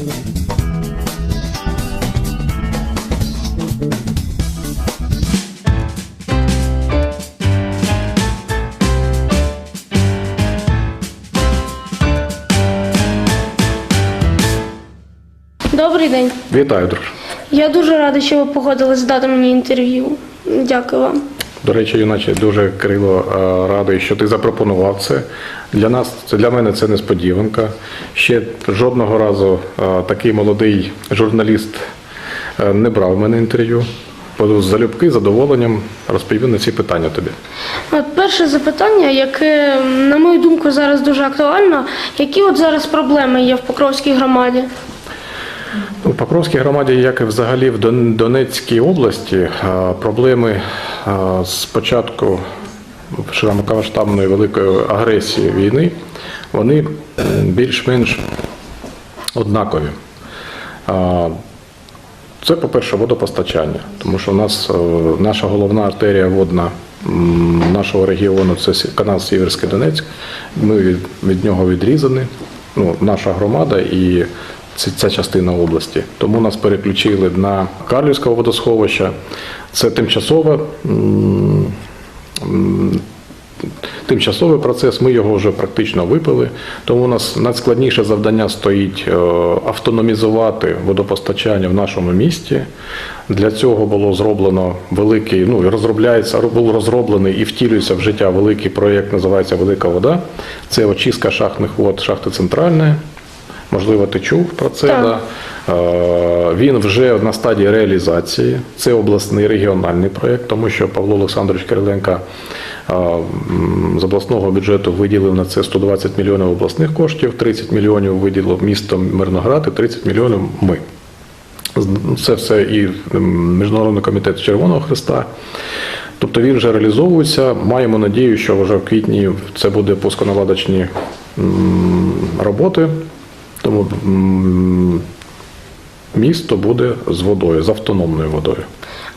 Добрий день. Вітаю, друже. Я дуже радий, що ви погодились дати мені інтерв'ю. Дякую вам. До речі, юначе дуже Кирило е, радий, що ти запропонував це. Для нас це для мене це несподіванка. Ще жодного разу е, такий молодий журналіст е, не брав мене інтерв'ю. Залюбки, задоволенням розповім на ці питання тобі. От перше запитання, яке, на мою думку, зараз дуже актуально. Які от зараз проблеми є в Покровській громаді? У Покровській громаді, як і взагалі в Донецькій області, проблеми з початку широкомасштабної великої агресії війни, вони більш-менш однакові. Це, по-перше, водопостачання, тому що у нас е, наша головна артерія водна нашого регіону це канал Сіверський Донецьк. Ми від нього відрізані, ну, наша громада і ці- ця частина області. Тому нас переключили на Карлівське водосховище. Це тимчасове. Тимчасовий процес, ми його вже практично випили, тому у нас найскладніше завдання стоїть е, автономізувати водопостачання в нашому місті. Для цього було зроблено великий, ну розробляється, був розроблений і втілюється в життя великий проєкт, називається Велика вода. Це очистка шахтних вод, шахти центральної. Можливо, ти чув про це. Так. Да? Е, Він вже на стадії реалізації. Це обласний регіональний проєкт, тому що Павло Олександрович Кириленко е, з обласного бюджету виділив на це 120 мільйонів обласних коштів, 30 мільйонів виділив місто Мирноград і 30 мільйонів ми. Це все і Міжнародний комітет Червоного Христа. Тобто він вже реалізовується. Маємо надію, що вже в квітні це буде пусконаладочні роботи. Тому місто буде з водою, з автономною водою.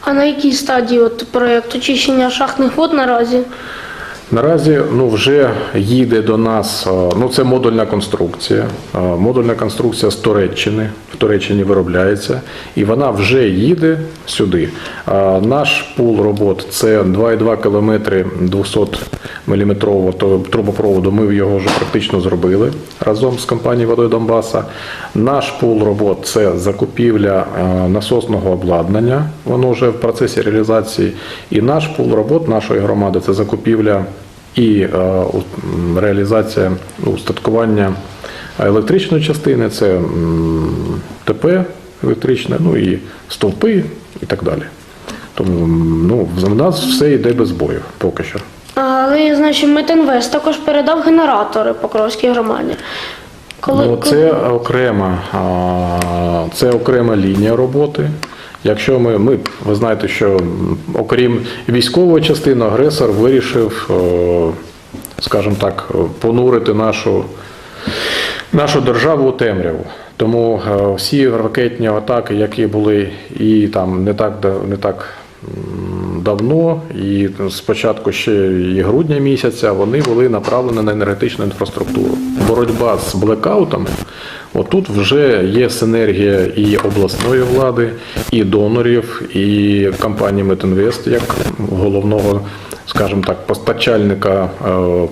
А на якій стадії от проєкт очищення шахтних вод наразі? Наразі ну, вже їде до нас, е, ну це модульна конструкція. Е, Модульна конструкція з Туреччини, в Туреччині виробляється, і вона вже їде сюди. Е, Наш пул робот це 2,2 кілометри 200 мм трубопроводу. Ми його вже практично зробили разом з компанією Водою Донбаса. Наш пул робот це закупівля насосного обладнання. Воно вже в процесі реалізації. І наш пул робот нашої громади це закупівля і е, реалізація ну, устаткування електричної частини, це ТП електричне, ну і стовпи і так далі. Тому ну, в нас все йде без боїв поки що. Але знаю, Метинвест також передав генератори Покровській громаді. Коли, Ну, це окрема, це окрема лінія роботи. Якщо ми, ми, ви знаєте, що окрім військової частини, агресор вирішив, о, скажімо так, понурити нашу, нашу державу у темряву. Тому е, всі ракетні атаки, які були і там не так, не так давно, і спочатку ще і грудня місяця, вони були направлені на енергетичну інфраструктуру. Боротьба з блекаутами. Отут вже є синергія і обласної влади, і донорів, і компанії Метинвест як головного, скажімо так, постачальника е,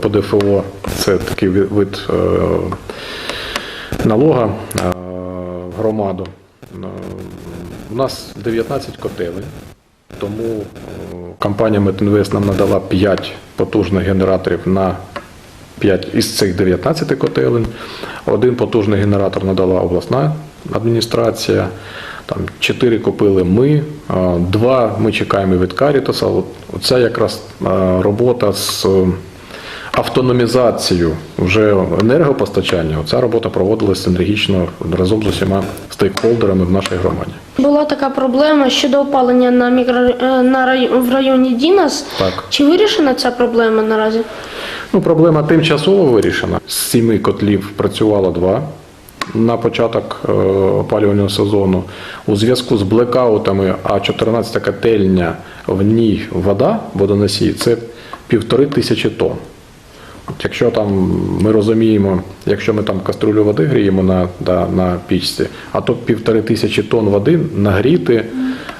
по ДФО. Це такий вид е, налога е, громаду. У нас 19 котелень, тому компанія Метинвест нам надала 5 потужних генераторів на 5 із цих 19 котелень. Один потужний генератор надала обласна адміністрація. Там 4 купили ми, два ми чекаємо від Карітаса. Оця якраз робота з е, автономізацією вже енергопостачання. Ця робота проводилася енергічно разом з усіма стейкхолдерами в нашій громаді. була така проблема щодо опалення на мікро е, на рай... в районі Дінас. Так. Чи вирішена ця проблема наразі? Ну, проблема тимчасово вирішена. З сіми котлів працювало два на початок е, опалювального сезону. У зв'язку з блекаутами, а 14 котельня в ній вода, водоносій, це півтори тисячі тонн. Якщо там ми розуміємо, якщо ми там каструлю води гріємо на, да, на пічці, а то півтори тисячі тонн води нагріти,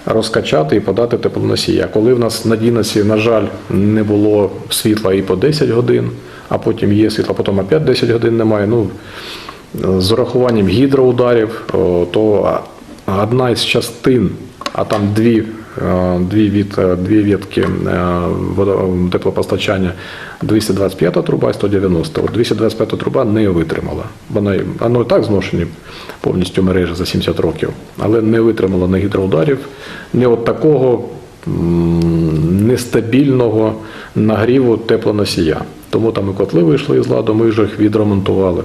розкачати і подати теплоносія. Коли в нас на Діносі, на жаль, не було світла і по 10 годин, а потім є світло, потім опять 10 годин немає. Ну, з урахуванням гідроударів, то одна із частин, а там дві, дві, від, дві ветки е, теплопостачання, 225 труба і 190. От 225 труба не витримала. Вона, воно і так зношені повністю мережі за 70 років, але не витримала не гідроударів, не от такого нестабільного нагріву теплоносія. Тому там і котли вийшли з ладу, ми вже їх відремонтували.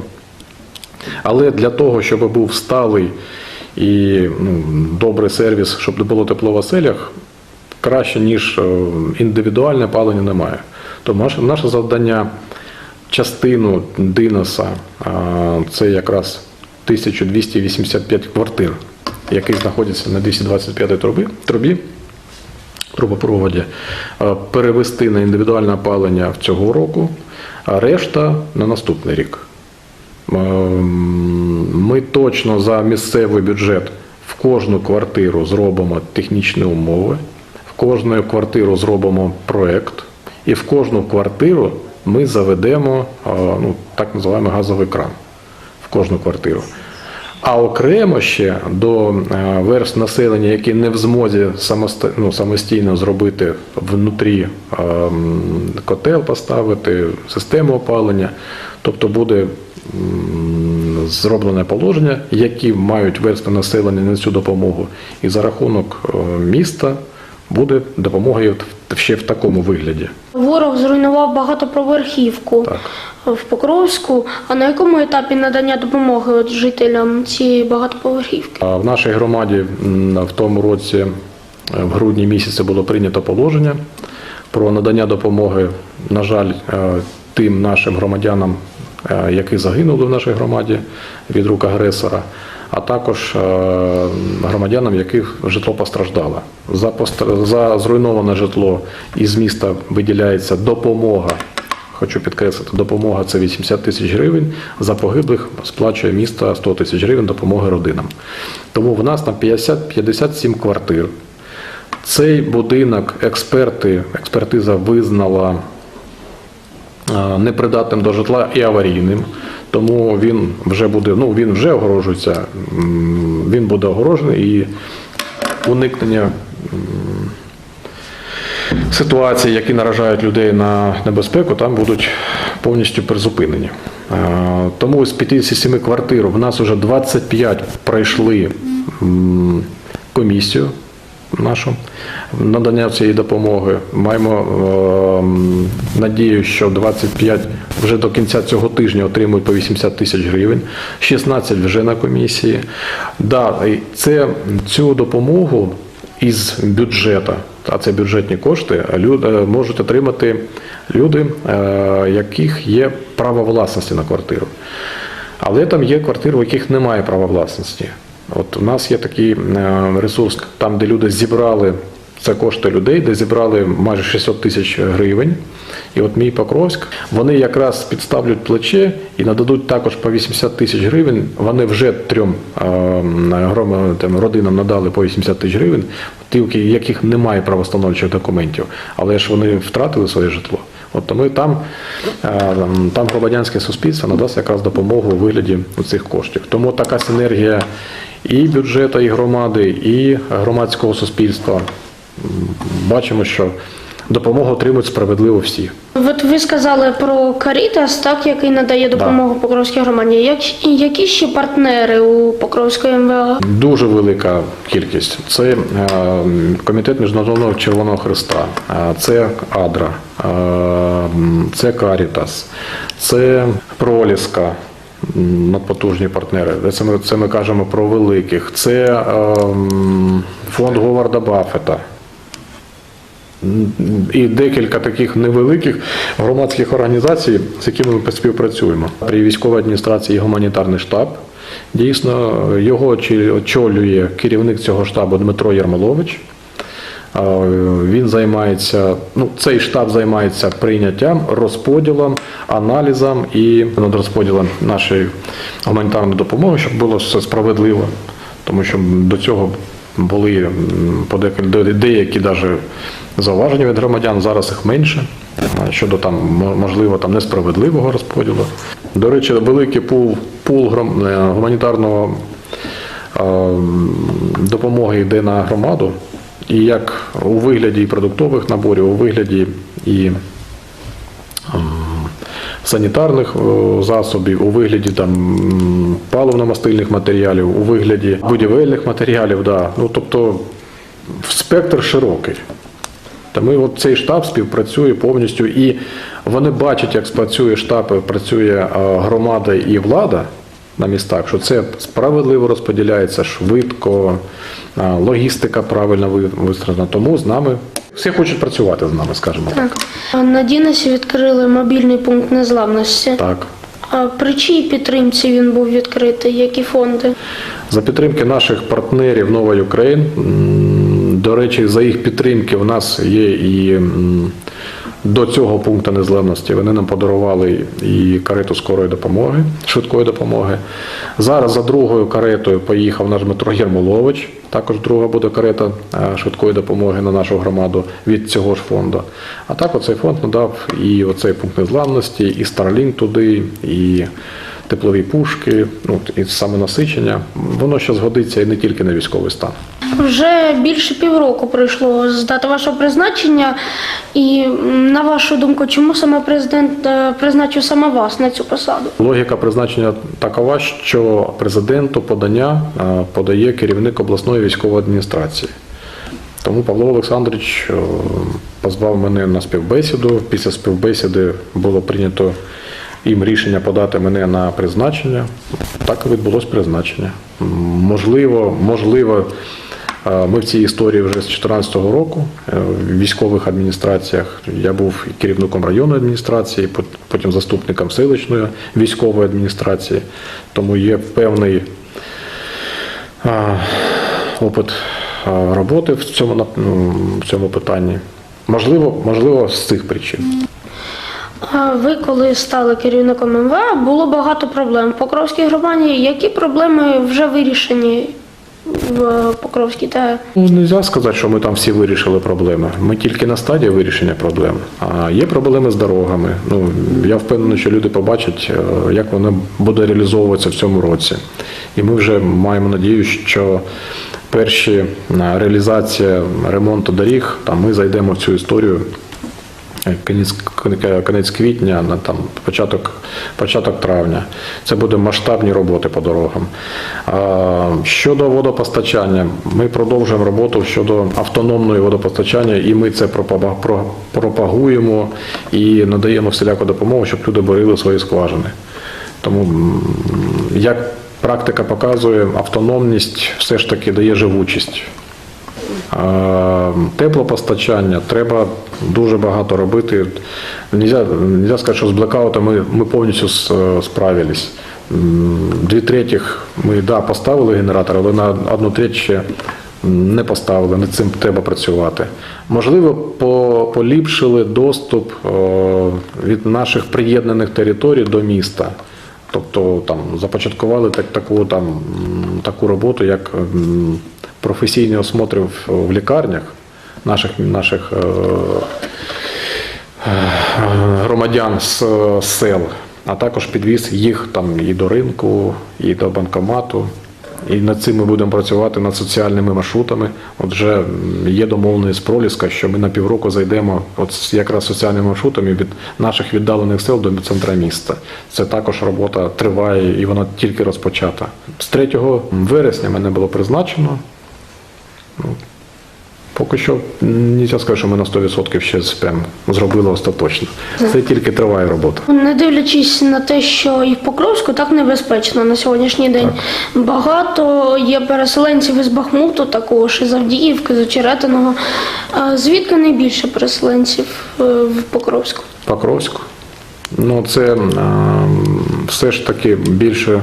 Але для того, щоб був сталий і ну, добрий сервіс, щоб не було тепло в оселях, краще, ніж е, індивідуальне палення немає. Тому наше, наше завдання частину Диноса, це якраз 1285 квартир, які знаходяться на 225 трубі, трубі трубопроводі, е, перевести на індивідуальне опалення цього року, а решта на наступний рік. Ми точно за місцевий бюджет в кожну квартиру зробимо технічні умови, в кожну квартиру зробимо проєкт, і в кожну квартиру ми заведемо ну, так називаємо газовий кран в кожну квартиру. А окремо ще до е, верств населення, які не в змозі самосто- ну, самостійно зробити внутрі ем, котел поставити, систему опалення, тобто буде зроблене положення, які мають верстви населення на цю допомогу, і за рахунок е, міста буде допомога ще в такому вигляді. Ворог зруйнував багатоповерхівку Так. в Покровську. А на якому етапі надання допомоги от жителям цієї багатоповерхівки? В нашій громаді в тому році, е, в грудні місяці, було прийнято положення про надання допомоги, на жаль, е, тим нашим громадянам, які загинули в нашій громаді від рук агресора, а також е, громадянам, яких житло постраждало. За, за зруйноване житло із міста виділяється допомога Хочу підкреслити, допомога це 80 тисяч гривень. За погиблих сплачує місто 100 тисяч гривень допомоги родинам. Тому в нас на 50, 57 квартир. Цей будинок експерти, експертиза визнала е, непридатним до житла і аварійним. Тому він вже буде, ну він вже огорожується, він буде огорожений і уникнення ситуації, які наражають людей на небезпеку, там будуть повністю призупинені. Е, Тому з 57 квартир в нас вже 25 пройшли комісію нашу надання цієї допомоги. Маємо е, надію, що 25 вже до кінця цього тижня отримують по 80 тисяч гривень, 16 вже на комісії. Да, це цю допомогу із бюджету, а це бюджетні кошти, люди можуть отримати люди, е, яких є право власності на квартиру. Але там є квартири, у яких немає права власності. От у нас є такий е, ресурс, там, де люди зібрали це кошти людей, де зібрали майже 600 тисяч гривень. І от мій Покровськ, вони якраз підставлять плече і нададуть також по 80 тисяч гривень. Вони вже трьом е, там, родинам надали по 80 тисяч гривень, ті, у яких немає правостановчих документів, але ж вони втратили своє житло. От тому там, е, там громадянське суспільство надасть якраз допомогу у вигляді цих коштів. Тому така синергія і бюджету, і громади, і громадського суспільства. Бачимо, що допомогу отримують справедливо всі. От ви сказали про Карітас, так, який надає допомогу Покровській громаді. Як, які ще партнери у Покровської МВА? Дуже велика кількість. Це е, комітет Міжнародного Червоного Христа, е, це Адра, е, це Карітас, це Проліска. Надпотужні партнери. Це ми, це ми кажемо про великих. Це е, фонд Говарда Баффета. І декілька таких невеликих громадських організацій, з якими ми співпрацюємо. При військовій адміністрації гуманітарний штаб. Дійсно, його очолює керівник цього штабу Дмитро Ярмолович. Він займається, ну, цей штаб займається прийняттям, розподілом, аналізом і над розподілом нашої гуманітарної допомоги, щоб було все справедливо. Тому що до цього були деякі даже зауваження від громадян, зараз їх менше. Щодо там мо- можливо там несправедливого розподілу. До речі, великий пул, пул е, гуманітарного допомоги йде на громаду, і як у вигляді продуктових наборів, у вигляді і ем, санітарних е, засобів, у вигляді там паливно-мастильних матеріалів, у вигляді будівельних матеріалів. Да. Ну, тобто спектр широкий. Та ми от цей штаб співпрацює повністю, і вони бачать, як спрацює штаб, працює е, громада і влада на містах, що це справедливо розподіляється швидко, логістика правильно ви- вистроєна. Тому з нами всі хочуть працювати з нами, скажімо так. Так. На Дінесі відкрили мобільний пункт незламності. Так. А при чиїй підтримці він був відкритий? Які фонди? За підтримки наших партнерів Нова Україн. До речі, за їх підтримки в нас є і до цього пункту незламності. Вони нам подарували і карету скорої допомоги, швидкої допомоги. Зараз за другою каретою поїхав наш Дмитро Єрмолович. Також друга буде карета е, швидкої допомоги на нашу громаду від цього ж фонду. А так оцей фонд надав і оцей пункт незламності, і Starlink туди, і теплові пушки, ну і саме насичення. Воно ще згодиться і не тільки на військовий стан. Вже більше півроку пройшло з дати вашого призначення. І на вашу думку, чому саме президент е, призначив саме вас на цю посаду? Логіка призначення такова, що президенту подання е, подає керівник обласної військової адміністрації. Тому Павло Олександрович е, позвав мене на співбесіду. Після співбесіди було прийнято їм рішення подати мене на призначення. Так і відбулось призначення. Можливо, можливо, е, ми в цій історії вже з 2014 року е, в військових адміністраціях. Я був керівником районної адміністрації, потім заступником селищної військової адміністрації. Тому є певний опит роботи в цьому в цьому питанні. Можливо, можливо, з цих причин. Ви, коли стали керівником МВА, було багато проблем. В Покровській громаді які проблеми вже вирішені в Покровській та Ну, не сказати, що ми там всі вирішили проблеми. Ми тільки на стадії вирішення проблем. А є проблеми з дорогами. Ну я впевнений, що люди побачать, е, як воно буде реалізовуватися в цьому році. І ми вже маємо надію, що перші е, реалізація ремонту доріг, там ми зайдемо в цю історію. Кінець, кінець квітня, на там початок, початок травня. Це будуть масштабні роботи по дорогам. Щодо водопостачання, ми продовжуємо роботу щодо автономної водопостачання, і ми це пропагуємо і надаємо всіляку допомогу, щоб люди борили свої скважини. Тому, як практика показує, автономність все ж таки дає живучість. А, Теплопостачання треба дуже багато робити. Нельзя, нельзя сказати, що з блекаутом ми, повністю справились. Дві третіх ми да, поставили генератор, але на одну треть ще не поставили. Над цим треба працювати. Можливо, по, поліпшили доступ о, від наших приєднаних територій до міста. Тобто там започаткували так, таку, там, таку роботу, як професійні осмотри в, в лікарнях наших, наших е, е, громадян з сел, а також підвіз їх там і до ринку, і до банкомату. І над цим ми будемо працювати над соціальними маршрутами. От вже є домовленість з Проліска, що ми на півроку зайдемо от якраз соціальними маршрутами від наших віддалених сел до центра міста. Це також робота триває і вона тільки розпочата. З 3 вересня мене було призначено. Ну, Поки що не сказати, що ми на 100% ще прям зробили остаточно. Це тільки триває робота. не дивлячись на те, що і в Покровську так небезпечно на сьогоднішній день. Багато є переселенців із Бахмуту, також із Авдіївки, з Очеретиного. Звідки найбільше переселенців е, в Покровську? Покровську. Ну, це ем, все ж таки більше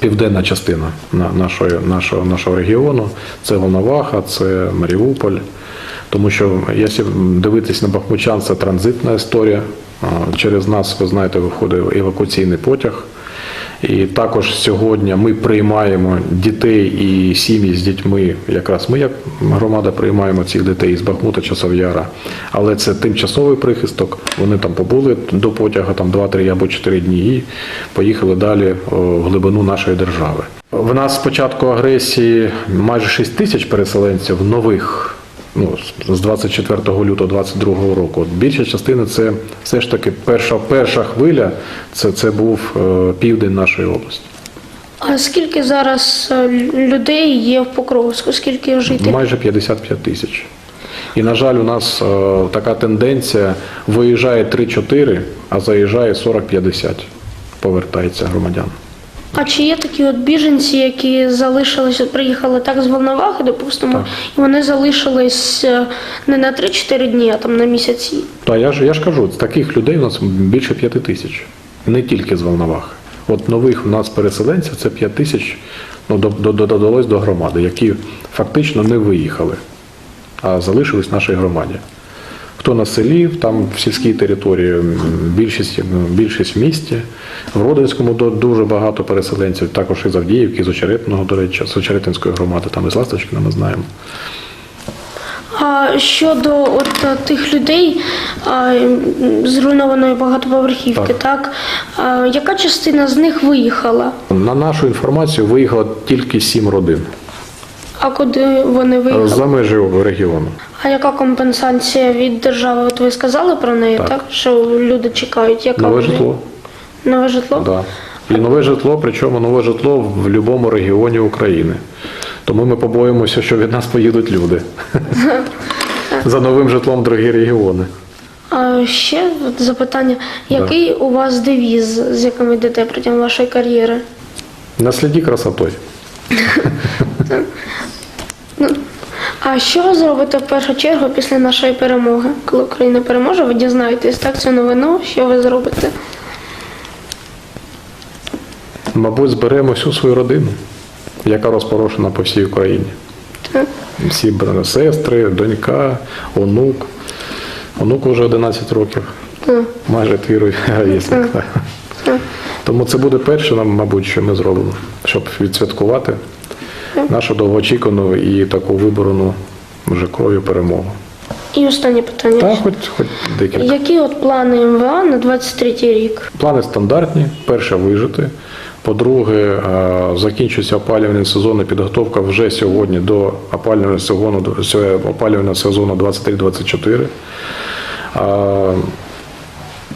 південна частина нашої, нашого, нашого регіону. Це Волноваха, це Маріуполь. Тому що якщо дивитись на Бахмучан, це транзитна історія. Через нас, ви знаєте, виходить евакуаційний потяг. І також сьогодні ми приймаємо дітей і сім'ї з дітьми. Якраз ми, як громада, приймаємо цих дітей з Бахмута Часов Яра. Але це тимчасовий прихисток. Вони там побули до потяга там 2-3 або 4 дні і поїхали далі в глибину нашої держави. В нас з початку агресії майже 6 тисяч переселенців нових. Ну, з 24 лютого 22 року. От Більша частина це все ж таки перша, перша хвиля, це, це був е, південь нашої області. А скільки зараз е, людей є в Покровську? Скільки жителів? Майже 55 тисяч. І, на жаль, у нас е, така тенденція: виїжджає 3-4, а заїжджає 40-50. Повертається громадян. А чи є такі от біженці, які залишились, от приїхали так з Волновахи, допустимо, Так. і вони залишились е, не на 3-4 дні, а там на місяці? Та я ж я ж кажу, таких людей у нас більше 5 тисяч. Не тільки з Волновахи. От нових у нас переселенців це 5 тисяч ну, до- до- до- додалось до громади, які фактично не виїхали, а залишились в нашій громаді. Хто на селі, там в сільській території більшість, більшість в місті. В Родинському дуже багато переселенців, також із Авдіївки, з Очеретного, до речі, з Очеретинської громади, там із Ласточкина ми знаємо. А щодо от е, тих людей зруйнованої багатоповерхівки, так, А, яка частина з них виїхала? На нашу інформацію виїхало тільки сім родин А куди вони виїхали? за межі регіону. А яка компенсація від держави? От ви сказали про неї, так? Так. Що люди чекають? Яка Нове вони? житло. Нове житло? Да. І нове житло, причому нове житло в будь-якому регіоні України. Тому ми побоїмося, що від нас поїдуть люди за новим житлом в другі регіони. А ще от запитання: який у вас девіз, з яким йдете протягом вашої кар'єри? Насліді красотою. А що ви зробите в першу чергу після нашої перемоги? Коли Україна переможе, ви дізнаєтесь так цю новину, що ви зробите? Мабуть, зберемо всю свою родину, яка розпорошена по всій Україні. Так. Всі сестри, донька, онук. Онуку вже 11 років. Так. Майже твій ровесник. Так. Тому це буде перше, нам, мабуть, що ми зробимо, щоб відсвяткувати нашу довгоочікувану і таку виборену вже кров'ю перемогу. І останнє питання. Та хоч, хоч декілька. Які от плани МВА на 23 рік? Плани стандартні. Перше вижити. По-друге, е, закінчується опалювальний сезон і підготовка вже сьогодні до опалювального сезону, опалювального сезону 23-24. Е,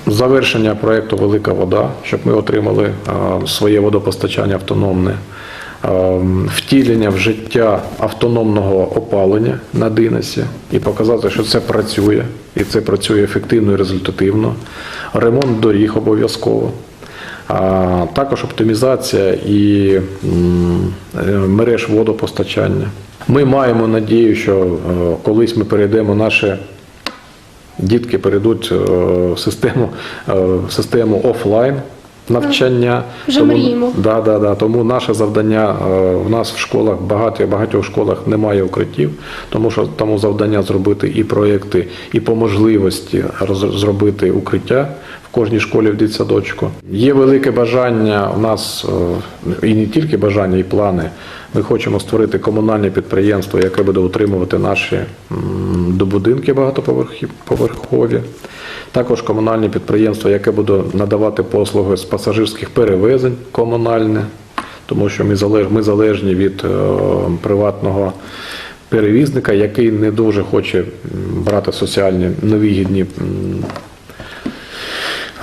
Завершення проєкту Велика вода, щоб ми отримали е, своє водопостачання автономне, втілення в життя автономного опалення на Динесі і показати, що це працює, і це працює ефективно і результативно. Ремонт доріг обов'язково. А також оптимізація і е, мереж водопостачання. Ми маємо надію, що е, колись ми перейдемо наші дітки перейдуть е, в систему, в систему офлайн навчання. Вже тому, мріємо. Да, да, да. Тому наше завдання е, в нас в школах багато, багатьох школах немає укриттів, тому що тому завдання зробити і проекти, і по можливості зробити укриття в кожній школі в дитсадочку. Є велике бажання у нас е, і не тільки бажання, і плани. Ми хочемо створити комунальне підприємство, яке буде утримувати наші добудинки багатоповерхові. Також комунальне підприємство, яке буде надавати послуги з пасажирських перевезень комунальне, тому що ми залеж- ми залежні від е, приватного перевізника, який не дуже хоче брати соціальні невигідні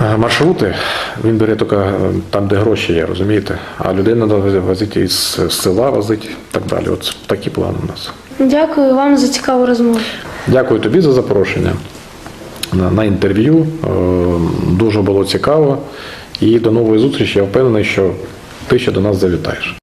е, маршрути. Він бере тільки е, там, де гроші є, розумієте? А людина треба возити із села, возити і так далі. От такі плани у нас. Дякую вам за цікаву розмову. Дякую тобі за запрошення на, інтерв'ю. Е, Дуже було цікаво. І до нової зустрічі. Я впевнений, що ти ще до нас завітаєш.